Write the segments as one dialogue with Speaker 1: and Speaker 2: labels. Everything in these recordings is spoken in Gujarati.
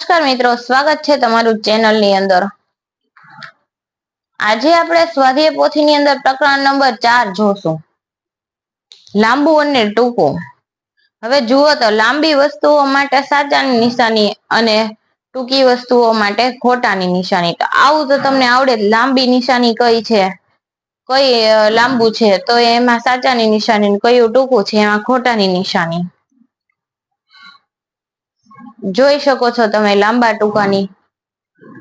Speaker 1: નમસ્કાર મિત્રો, સ્વાગત છે તમારું ચેનલની અંદર. આજે આપણે સ્વાધ્યાય પોથીની અંદર પ્રકરણ નંબર ચાર જોશું. લાંબુ અને ટૂંકું. હવે જુઓ તો લાંબી વસ્તુઓ માટે સાચાની નિશાની અને ટૂંકી વસ્તુઓ માટે ખોટાની નિશાની. તો આવું તો તમને આવડે લાંબી નિશાની કઈ છે? કઈ લાંબુ છે? તો એમાં સાચાની નિશાની કયું ટૂંકું છે? એમાં ખોટાની નિશાની. જોઈ શકો છો તમે લાંબા ટૂંકાની.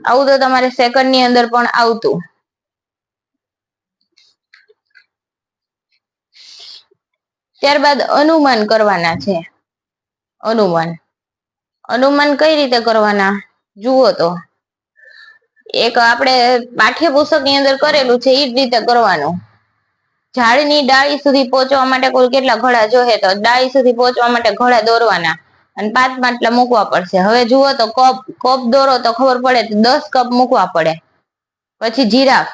Speaker 1: આવું તો તમારે સેકન્ડની અંદર પણ આવતું. ત્યારબાદ અનુમાન કરવાના છે. અનુમાન. અનુમાન કઈ રીતે કરવાના? જુઓ તો. એક આપણે પાઠ્યપુસ્તકની અંદર કરેલું છે એ જ રીતે કરવાનું. ઝાડની ડાળી સુધી પહોંચવા માટે કુલ કેટલા ઘડા જોહે તો ડાળી સુધી પહોંચવા માટે ઘડા દોરવાના. અને પાંચ માટલા મૂકવા પડશે. હવે જુઓ તો કપ કપ દોરો તો ખબર પડે તો દસ કપ મૂકવા પડે. પછી જીરાફ.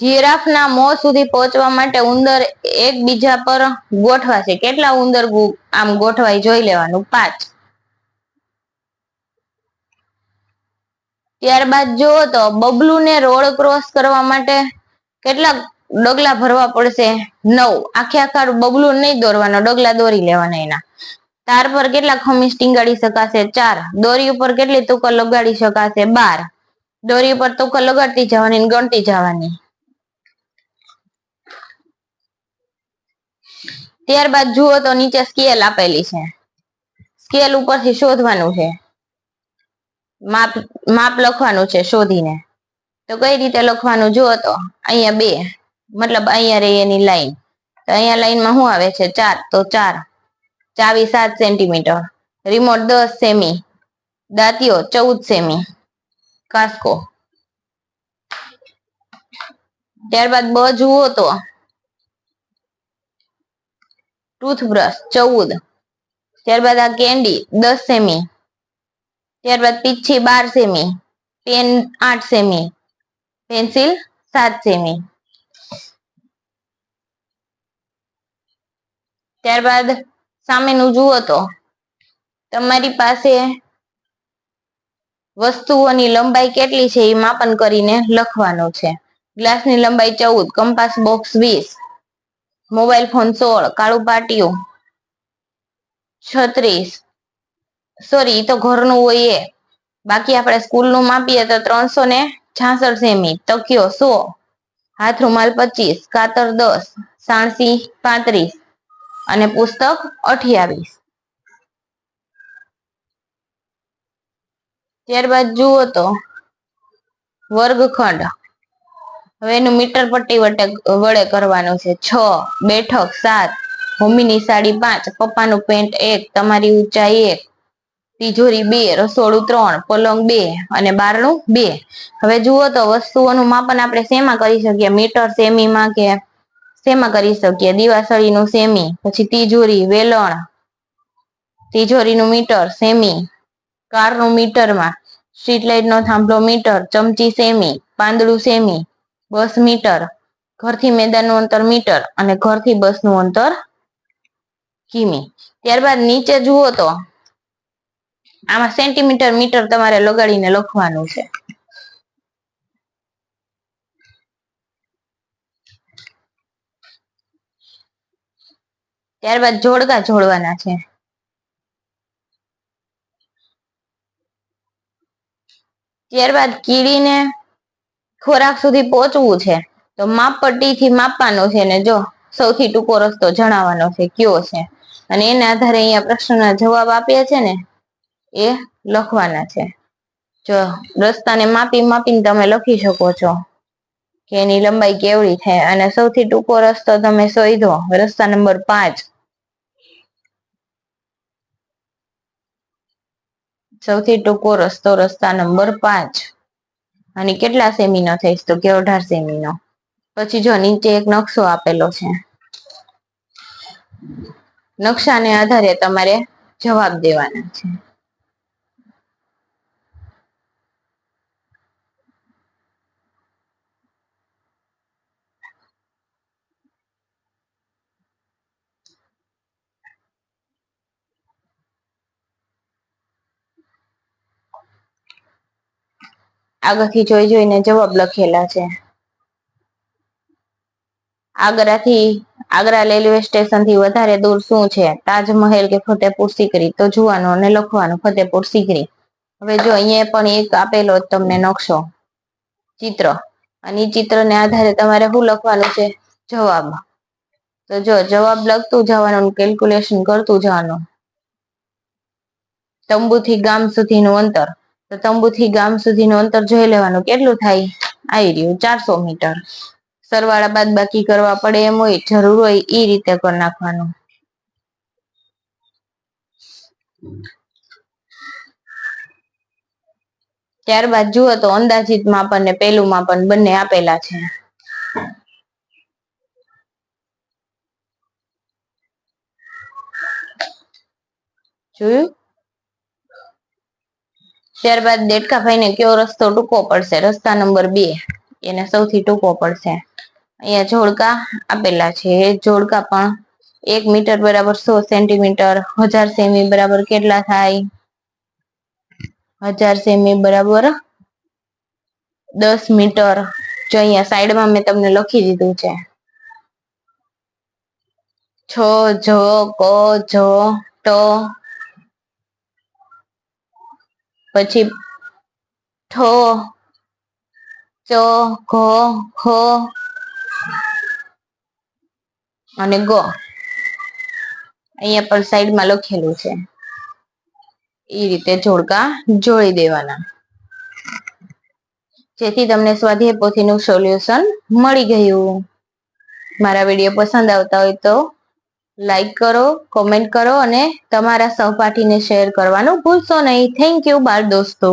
Speaker 1: જીરાફના મોં સુધી પહોંચવા માટે ઉંદર એકબીજા પર ગોઠવાશે. કેટલા ઉંદર આમ ગોઠવાય જોઈ લેવાનું. પાંચ. ત્યારબાદ જુઓ તો બબલુ ને રોડ ક્રોસ કરવા માટે કેટલા ડગલા ભરવા પડશે નવ. આખે આખા બબલું નહીં દોરવાનો, ડગલા દોરી લેવાના એના. તાર પર કેટલા ખમીસ ટીંગાડી શકાશે? ચાર. દોરી ઉપર કેટલી તુકર લગાડી શકાશે? બાર. દોરી ઉપર તુકર લગાડતી જવાની ગણતી જવાની. ત્યારબાદ જુઓ તો નીચે સ્કેલ આપેલી છે. સ્કેલ ઉપરથી શોધવાનું છે. માપ માપ લખવાનું છે શોધીને. તો કઈ રીતે લખવાનું? જુઓ તો, અહીંયા બે. મતલબ અહીંયા રહી એની લાઈન તો અહીંયા લાઈનમાં શું આવે છે? ચાર. તો ચાર. ચાવી સાત સેન્ટીમીટર રિમોટ દસ સેમી દાંતીઓ ચૌદ સેમી કાસ્કો. ત્યારબાદ બ જુઓ તો. ટૂથબ્રશ ચૌદ. ત્યારબાદ આ કેન્ડી દસ સેમી ત્યારબાદ પીછી બાર સેમી પેન આઠ સેમી પેન્સિલ સાત સેમી ત્યારબાદ સામેનું જુઓ તો, તમારી પાસે વસ્તુઓની લંબાઈ કેટલી છે એ માપન કરીને લખવાનું છે. ગ્લાસની લંબાઈ ચૌદ, કંપાસ બોક્સ વીસ, મોબાઈલ ફોન સોળ, કાળું પાટિયું છત્રીસ. સોરી તો ઘરનું હોય એ. બાકી આપણે સ્કૂલનું માપીએ તો ત્રણસો ને છાસઠ સેમી, તકિયો સો હાથ રૂમાલ પચીસ, કાતર દસ, સાણસી પાંત્રીસ અને પુસ્તક અઠ્યાવીસ. ત્યારબાદ જુઓ તો, વર્ગખંડ. હવે એનું મીટર પટ્ટી વડે કરવાનું છે. છ, બેઠક, સાત હોમીની સાડી પાંચ, પપ્પાનું પેન્ટ એક, તમારી ઊંચાઈ એક, તિજોરી બે, રસોડું ત્રણ, પલંગ બે અને બારણું બે. હવે જુઓ તો વસ્તુઓનું માપન આપણે શેમાં કરી શકીએ? મીટર સેમીમાં કે શેમાં કરી શકીએ? દિવાસળીનું સેમી, પછી તિજોરી, વેલણ, તિજોરીનું મીટર, સેમી, કારનું મીટરમાં, સ્ટ્રીટ લાઇટનો થાંભલો મીટર, ચમચી સેમી, પાંદડું સેમી, બસ મીટર, ઘરથી મેદાનનું અંતર મીટર અને ઘરથી બસનું અંતર કિમી. ત્યારબાદ નીચે જુઓ તો, આમાં સેન્ટીમીટર મીટર તમારે લગાડીને લખવાનું છે. ત્યારબાદ જોડકા જોડવાના છે. ત્યારબાદ કીડીને ખોરાક સુધી પહોંચવું છે. તો માપ પટ્ટીથી માપવાનું છે ને જો સૌથી ટૂંકો રસ્તો જણાવવાનો છે, કયો છે? અને એના આધારે અહીંયા પ્રશ્નના જવાબ આપ્યા છે ને, એ લખવાના છે. જો રસ્તાને માપી માપીને તમે લખી શકો છો કે એની લંબાઈ કેવડી છે અને સૌથી ટૂંકો રસ્તો તમે શોધો, રસ્તા નંબર પાંચ. સૌથી ટૂંકો રસ્તો રસ્તા નંબર પાંચ. અને કેટલા સેમીનો થઈશ તો કે અઢાર સેમીનો. પછી જો નીચે એક નકશો આપેલો છે. નકશાને આધારે તમારે જવાબ દેવાના છે. આગળથી જોઈ જોઈને જવાબ લખેલા છે. આગ્રાથી આગ્રા રેલવે સ્ટેશનથી વધારે દૂર શું છે? તાજમહેલ કે ફતેપુર સિકરી? તો જોવાનું અને લખવાનું ફતેપુર સિકરી. હવે જો અહીંયા પણ એક આપેલો તમને નકશો. ચિત્ર. અને એ ચિત્રને આધારે તમારે શું લખવાનું છે? જવાબ. તો જો જવાબ લખતું જવાનું કેલ્ક્યુલેશન કરતું જવાનું. તંબુથી ગામ સુધીનું અંતર. તો તંબુથી ગામ સુધીનું અંતર જોઈ લેવાનું. કેટલું થાય? આવી રહ્યું, ચારસો મીટર. સરવાળા બાદ બાકી કરવા પડે એમ હોય, જરૂર હોય એ રીતે કરી નાખવાનું. ત્યારબાદ જુઓ તો અંદાજિત માપન ને પેલું માપન બંને આપેલા છે. જોયું? ત્યારબાદ દેડકાભાઈને કયો રસ્તો ટૂંકો પડશે? રસ્તા નંબર બે. એને સૌથી ટૂંકો પડશે. અહીંયા જોડકા આપેલા છે. એ જોડકા પણ એક મીટર બરાબર સો સેન્ટીમીટર, હજાર સેમી બરાબર કેટલા થાય? હજાર સેમી બરાબર દસ મીટર. જો અહીંયા સાઈડમાં મેં તમને લખી દીધું છે. છ, જ, ક, જ, ટ પછી ઠો, ચો, ઘો ખો અને ગો. અહીંયા પણ સાઈડમાં લખેલું છે. એ રીતે જોડકા જોડી દેવાના. જેથી તમને સ્વાધ્યાય પોથીનું સોલ્યુશન મળી ગયું. મારા વીડિયો પસંદ આવતા હોય તો લાઈક કરો કોમેન્ટ કરો અને તમારા સહપાઠીને શેર કરવાનું ભૂલશો નહીં. થેન્ક યુ બાળ દોસ્તો.